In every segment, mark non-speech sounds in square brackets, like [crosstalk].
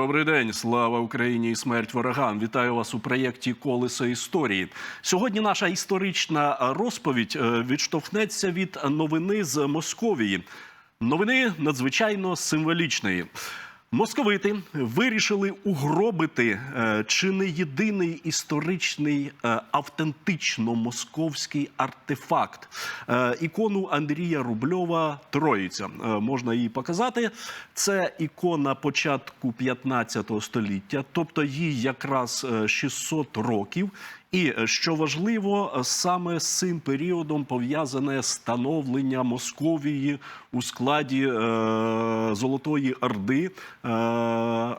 Добрий день, слава Україні і смерть ворогам. Вітаю вас у проєкті Колесо історії. Сьогодні наша історична розповідь е, відштовхнеться від новини з Московії. Новини надзвичайно символічної. Московити вирішили угробити е, чи не єдиний історичний е, автентично московський артефакт е, ікону Андрія Рубльова Троїця. Можна її показати. Це ікона початку 15 століття, тобто їй якраз е, 600 років. І е, що важливо, е, саме з цим періодом пов'язане становлення Московії у складі е, Золотої Орди, е,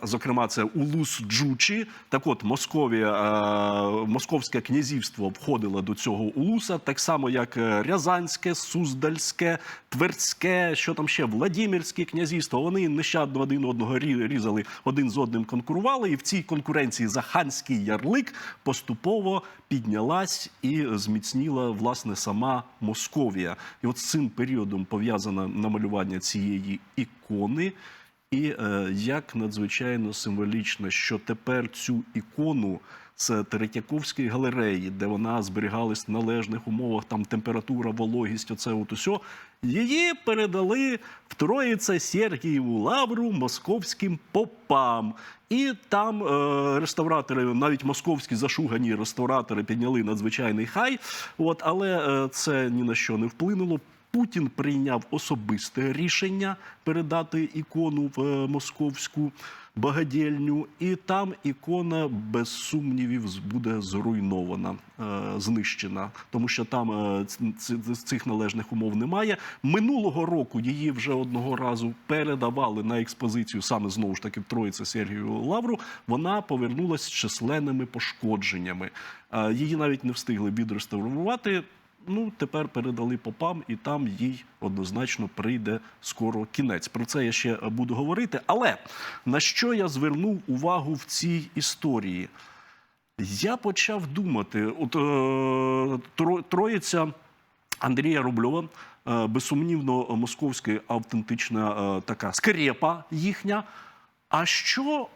зокрема, це Улус Джучі. Так от Московія, е, Московське князівство входило до цього улуса, так само як е, Рязанське, Суздальське, Тверське, що там ще Владимирське князівство. Вони нещадно один одного різали, один з одним конкурували, і в цій конкуренції за ханський ярлик поступово піднялась і зміцніла власне сама Московія. І от з цим періодом пов'язане намалювання цієї ікони. І е, як надзвичайно символічно, що тепер цю ікону з Третьяковської галереї, де вона зберігалась в належних умовах, там температура, вологість, оце от усьо, її передали в Троїце Сергієву лавру московським попам. І там е, реставратори, навіть московські зашугані реставратори, підняли надзвичайний хай. От, але е, це ні на що не вплинуло. Путін прийняв особисте рішення передати ікону в е, московську багадільню, і там ікона без сумнівів буде зруйнована, е, знищена, тому що там е, цих належних умов немає. Минулого року її вже одного разу передавали на експозицію саме знову ж таки в Троїце Сергію Лавру. Вона повернулася з численними пошкодженнями. Її навіть не встигли відреставрувати. Ну, тепер передали попам, і там їй однозначно прийде скоро кінець. Про це я ще буду говорити. Але на що я звернув увагу в цій історії? Я почав думати: от е, Тро- Троїця Андрія Рубльова, е, безсумнівно, московська автентична е, така скрепа їхня. А що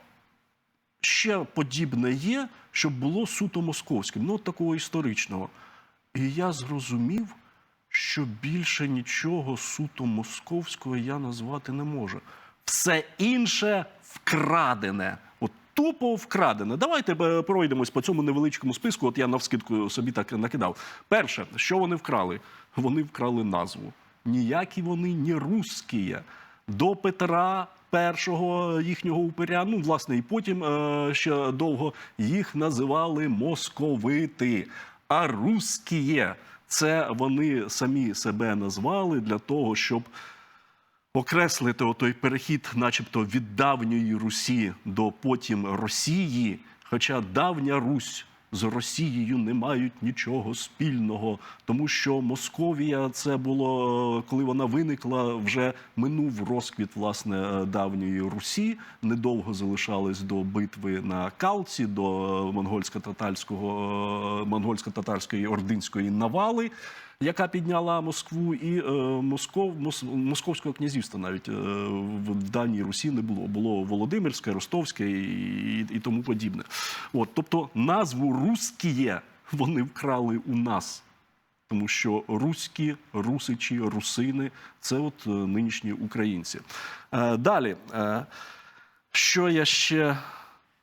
ще подібне є, щоб було суто московським, ну от такого історичного. І я зрозумів, що більше нічого суто московського я назвати не можу. Все інше вкрадене. От тупо вкрадене. Давайте е, пройдемось по цьому невеличкому списку. От я навскидку собі так накидав. Перше, що вони вкрали? Вони вкрали назву. Ніякі вони не русські. До Петра першого їхнього упиря, ну власне, і потім е, ще довго їх називали московити. А русськіє це вони самі себе назвали для того, щоб окреслити отой перехід, начебто від давньої Русі до потім Росії. Хоча давня Русь з Росією не мають нічого спільного, тому що Московія це було коли вона виникла, вже минув розквіт власне е, давньої Русі. Недовго залишались до битви на Калці, до монгольсько-татарського монгольсько-татарської ординської навали яка підняла Москву, і е, Москов, мос, московського князівства навіть е, в, даній Русі не було. Було Володимирське, Ростовське і, і, тому подібне. От, тобто назву «русськіє» вони вкрали у нас. Тому що руські, русичі, русини це от е, нинішні українці. Далі, що я ще.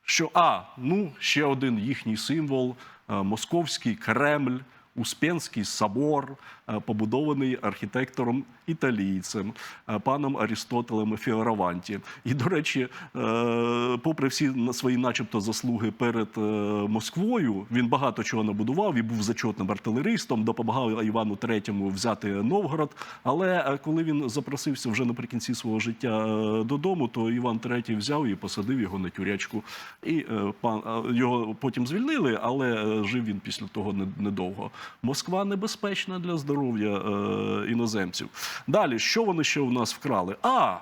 Що а, ну ще один їхній символ московський Кремль, Успенський собор, е, побудований архітектором італійцем, е, паном Арістотелем Фіораванті. І, до речі, е, попри всі свої, начебто, заслуги перед Москвою, він багато чого набудував і був зачетним артилеристом, допомагав Івану III взяти Новгород. Але коли він запросився вже наприкінці свого життя додому, то Іван III взяв і посадив його на тюрячку. І пан його потім звільнили, але жив він після того недовго. Москва небезпечна для здоров'я е, іноземців. Далі, що вони ще у нас вкрали? А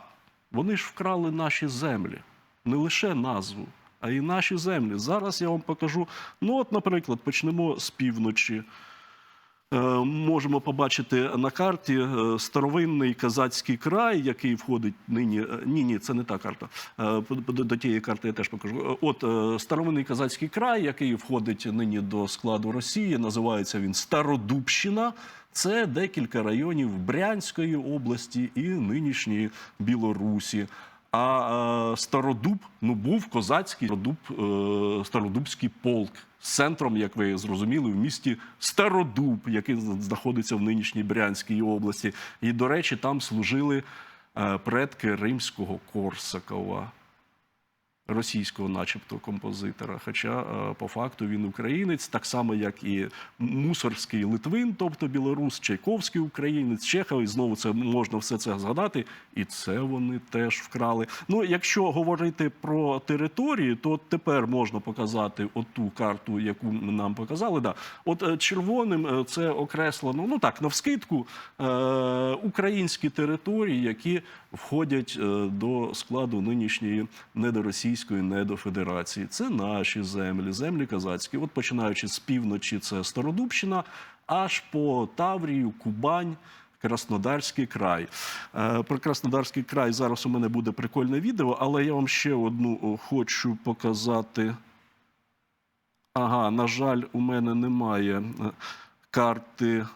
вони ж вкрали наші землі, не лише назву. А і наші землі. Зараз я вам покажу. Ну, от, наприклад, почнемо з півночі. Е, Можемо побачити на карті е, старовинний казацький край, який входить нині. е, Ні, ні, це не та карта. До, до тієї карти я теж покажу. От старовинний казацький край, який входить нині до складу Росії, називається він Стародубщина. Це декілька районів Брянської області і нинішньої Білорусі. А е, Стародуб ну був козацький Стародуб, е, Стародубський полк з центром, як ви зрозуміли, в місті Стародуб, який знаходиться в нинішній Брянській області. І, до речі, там служили е, предки римського Корсакова російського, начебто, композитора. Хоча е, по факту він українець, так само як і мусорський Литвин, тобто білорус, Чайковський українець, Чехов. І знову це можна все це згадати. І це вони теж вкрали. Ну, якщо говорити про території, то тепер можна показати оту карту, яку нам показали. Да. От е, червоним е, це окреслено, ну так, навскидку, українські території, які входять до складу нинішньої недоросійської недофедерації. Це наші землі, землі казацькі. От починаючи з півночі, це Стародубщина, аж по Таврію, Кубань. Краснодарський край. Е, Про Краснодарський край зараз у мене буде прикольне відео, але я вам ще одну хочу показати. Ага, на жаль, у мене немає е, карти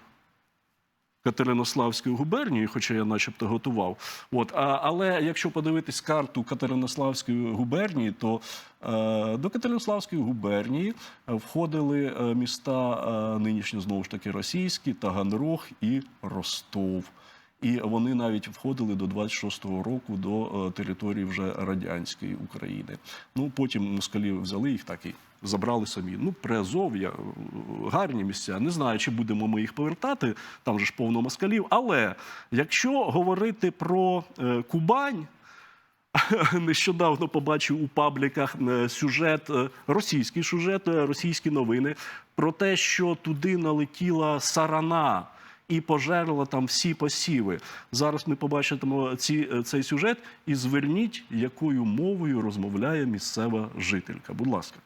Катеринославської губернії, хоча я начебто готував. От, а, але якщо подивитись карту Катеринославської губернії, то е, до Катеринославської губернії е, входили е, міста е, нинішні знову ж таки російські, Таганрог і Ростов. І вони навіть входили до 26-го року до е, території вже радянської України. Ну потім москалі взяли їх так і забрали самі. Ну, Приазов'я, е, гарні місця. Не знаю, чи будемо ми їх повертати. Там же ж повно москалів. Але якщо говорити про е, Кубань. [laughs] Нещодавно побачив у пабліках сюжет, російський сюжет, російські новини про те, що туди налетіла сарана і пожерла там всі посіви. Зараз ми побачимо ці, е, цей сюжет і зверніть, якою мовою розмовляє місцева жителька. Будь ласка.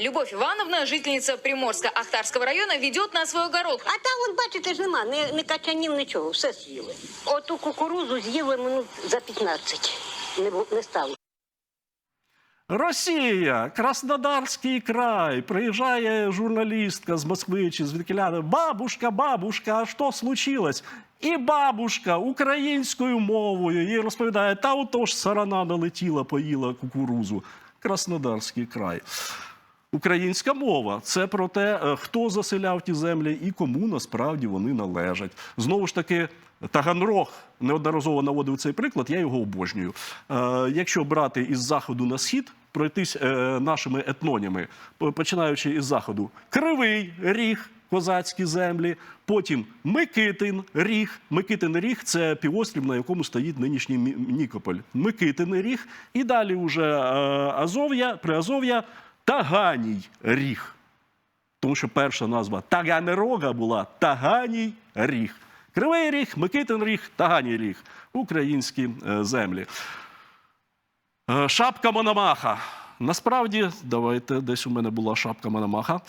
Любовь Ивановна, жительница Приморска-Ахтарского района, ведет на свой огород. А там, от бачите ж нема, ні, ні качанів, нічого, все з'їли. Оту кукурузу з'їли минут за 15. Не, бу- не стало. Росія, Краснодарський край. Приїжджає журналістка з Москви чи з Бабушка, бабушка, а що случилось? І бабушка українською мовою їй розповідає, та отож сарана налетіла, поїла кукурузу. Краснодарський край. Українська мова це про те, е, хто заселяв ті землі і кому насправді вони належать. Знову ж таки, Таганрог неодноразово наводив цей приклад, я його обожнюю. Е, якщо брати із заходу на схід, пройтись е, нашими етноніми, починаючи із заходу, Кривий Ріг, козацькі землі, потім Микитин Ріг. Микитин Ріг це півострів, на якому стоїть нинішній Нікополь. Микитин Ріг. І далі вже е, Азов'я, Приазов'я, Таганій Ріг. Тому що перша назва Таганрога була Таганій Ріг. Кривий Ріг, Микитин Ріг, Таганій Ріг. Українські е, землі. Е, Шапка Мономаха. Насправді, давайте, десь у мене була шапка Мономаха. Е,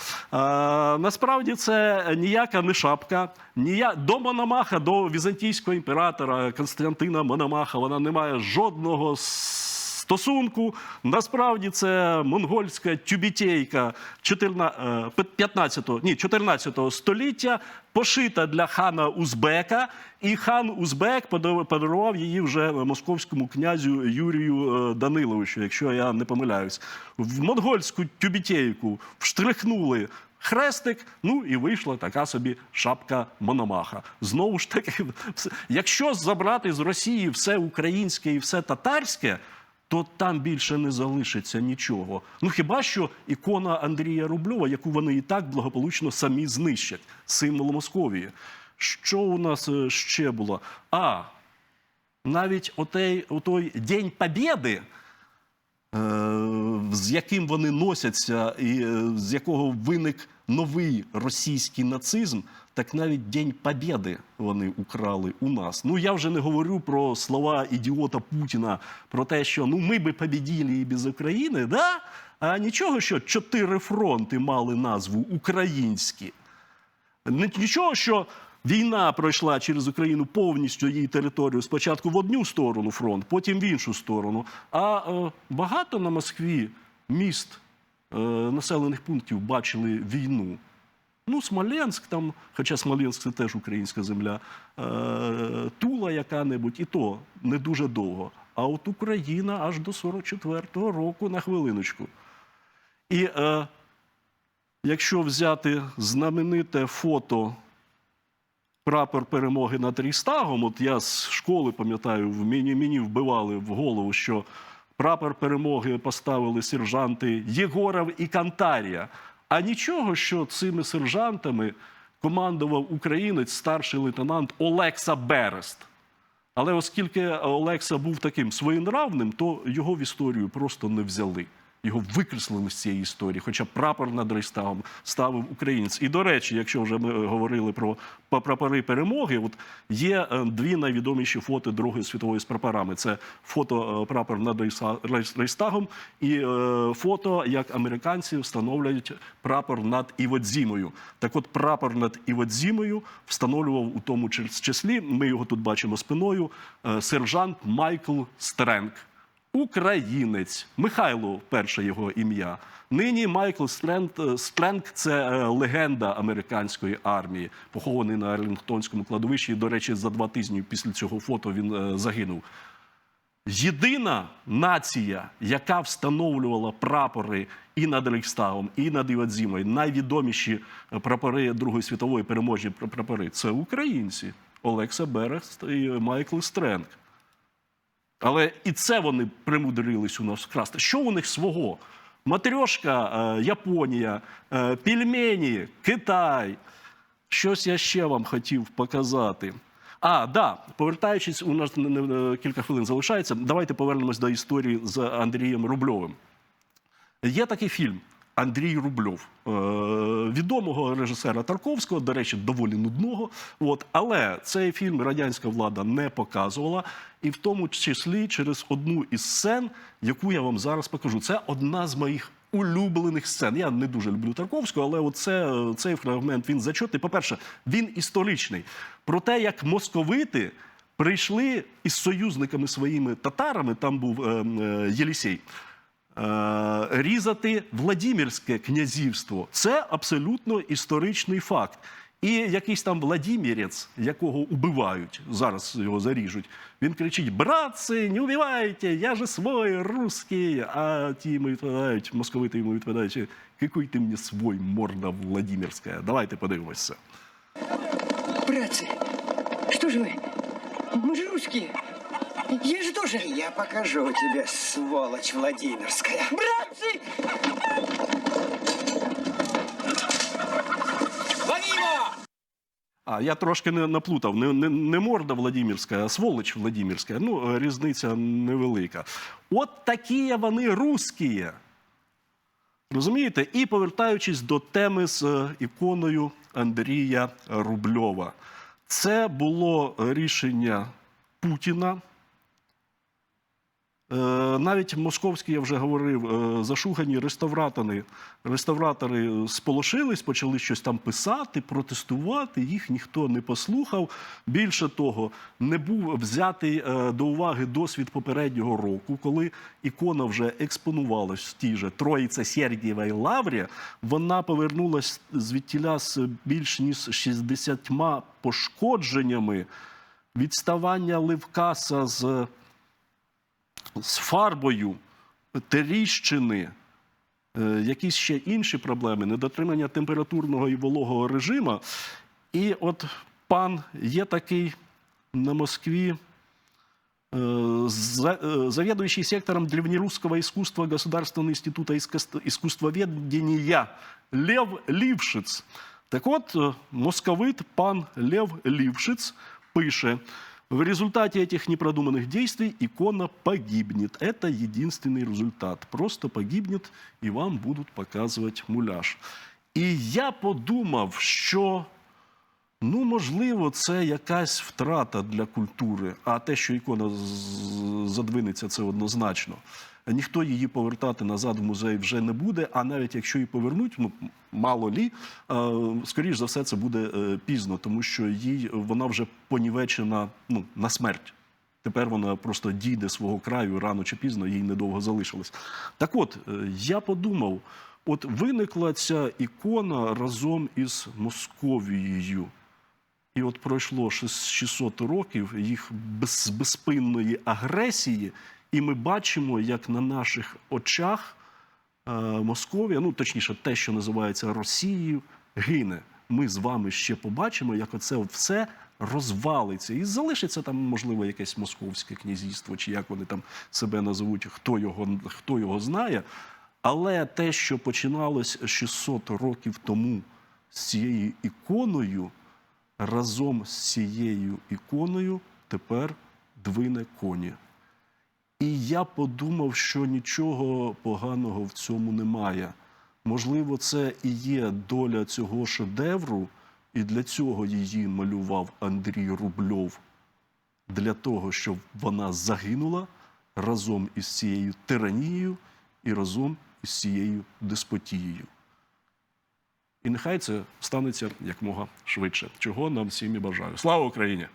насправді це ніяка не шапка. Нія... До Мономаха, до візантійського імператора Константина Мономаха, вона не має жодного стосунку. Насправді це монгольська тюбітейка 14, е, 15, ні, 14 століття, пошита для хана Узбека. І хан Узбек подар- подарував її вже московському князю Юрію е, Даниловичу, якщо я не помиляюсь. В монгольську тюбітейку вштрихнули хрестик, ну і вийшла така собі шапка Мономаха. Знову ж таки, [laughs] якщо забрати з Росії все українське і все татарське, то там більше не залишиться нічого. Ну хіба що ікона Андрія Рубльова, яку вони і так благополучно самі знищать, символ Московії. Що у нас е, ще було? А навіть отей, отой День Побєди, е, з яким вони носяться, і е, з якого виник новий російський нацизм, так навіть День Побєди вони украли у нас. Ну я вже не говорю про слова ідіота Путіна про те, що ну ми би побіділи і без України, да? А нічого, що чотири фронти мали назву українські. Нічого, що війна пройшла через Україну повністю її територію. Спочатку в одну сторону фронт, потім в іншу сторону. А е, багато на Москві міст, е, населених пунктів бачили війну. Ну, Смоленськ там, хоча Смоленськ це теж українська земля, е, Тула яка-небудь, і то не дуже довго. А от Україна аж до 44-го року на хвилиночку. І е, якщо взяти знамените фото прапор перемоги над Рейхстагом, от я з школи пам'ятаю, мені, мені вбивали в голову, що прапор перемоги поставили сержанти Єгоров і Кантарія. А нічого, що цими сержантами командував українець, старший лейтенант Олекса Берест. Але оскільки Олекса був таким своєнравним, то його в історію просто не взяли. Його викреслили з цієї історії, хоча прапор над Рейхстагом ставив українець. І до речі, якщо вже ми говорили про прапори перемоги, от є е, дві найвідоміші фото Другої світової з прапорами. Це фото е, прапор над Рейхстагом і е, фото, як американці встановлюють прапор над Іводзімою. Так от прапор над Іводзімою встановлював у тому числі, ми його тут бачимо спиною, е, сержант Майкл Стренк. Українець Михайло, перше його ім'я. Нині Майкл Стленг, Стленг – це е, легенда американської армії, похований на Арлінгтонському кладовищі. І, до речі, за два тижні після цього фото він е, загинув. Єдина нація, яка встановлювала прапори і над Рейхстагом, і над Івадзімою, найвідоміші е, прапори Другої світової переможні прапори, це українці Олекса Берест і Майкл Стренг. Але і це вони примудрились у нас вкрасти. Що у них свого? Матрьошка, е, Японія, е, пельмені, Китай. Щось я ще вам хотів показати. А, да, повертаючись, у нас кілька хвилин залишається. Давайте повернемось до історії з Андрієм Рубльовим. Є такий фільм Андрій Рубльов, е, відомого режисера Тарковського, до речі, доволі нудного. От, але цей фільм радянська влада не показувала, і в тому числі через одну із сцен, яку я вам зараз покажу. Це одна з моїх улюблених сцен. Я не дуже люблю Тарковського, але оце, цей фрагмент він зачетний. По-перше, він історичний. Про те, як московити прийшли із союзниками своїми татарами, там був е, е, Єлісей різати Владимирське князівство. Це абсолютно історичний факт. І якийсь там Владимирець, якого убивають, зараз його заріжуть, він кричить: Братці, не убивайте, я же свой русский. А ті йому відповідають, московити йому відповідають, який ти мені свой морда Владимирська. Давайте подивимося. Братцы, что же вы? Мы же русские. Я же тоже. Я покажу тебе, сволочь Владимирская. Братцы! Лови! А я трошки не наплутав. Не, не, не морда Владимирська, а сволоч Владимирська. Ну, різниця невелика. От такі вони русські. Розумієте? І повертаючись до теми з е, іконою Андрія Рубльова. Це було рішення Путіна. Е, Навіть московські, я вже говорив, е, зашугані реставратори, реставратори сполошились, почали щось там писати, протестувати. Їх ніхто не послухав. Більше того, не був взятий е, до уваги досвід попереднього року, коли ікона вже експонувалась в тій же Троїця Сергієвій лаврі. Вона повернулась звідтіля з більш ніж 60 пошкодженнями, відставання Левкаса з з фарбою, тріщини, е, якісь ще інші проблеми, недотримання температурного і вологого режиму. І от пан є такий на Москві. э, за- э, заведующий сектором древнерусского искусства Государственного института искус- искусствоведения Лев Лівшиц. Так от, э, московит пан Лев Лівшиц пише, в результате этих непродуманных действий икона погибнет. Это единственный результат. Просто погибнет, и вам будут показывать муляж. І я подумав, що Ну, можливо, це якась втрата для культури, а те, що ікона з- задвинеться, це однозначно. Ніхто її повертати назад в музей вже не буде. А навіть якщо її повернуть, ну мало лі, е, скоріш за все, це буде е, пізно, тому що їй вона вже понівечена ну, на смерть. Тепер вона просто дійде свого краю рано чи пізно, їй недовго залишилось. Так от, е, я подумав: от виникла ця ікона разом із Московією. І от пройшло шіс- 600 років їх без, безпинної агресії, і ми бачимо, як на наших очах е, Московія, ну точніше, те, що називається Росією, гине. Ми з вами ще побачимо, як оце все розвалиться. І залишиться там, можливо, якесь московське князівство, чи як вони там себе назовуть, хто його, хто його знає. Але те, що починалось 600 років тому з цією іконою, разом з цією іконою тепер двине коні. І я подумав, що нічого поганого в цьому немає. Можливо, це і є доля цього шедевру, і для цього її малював Андрій Рубльов. Для того, щоб вона загинула разом із цією тиранією і разом із цією деспотією. І нехай це станеться якмога швидше. Чого нам всім і бажаю. Слава Україні!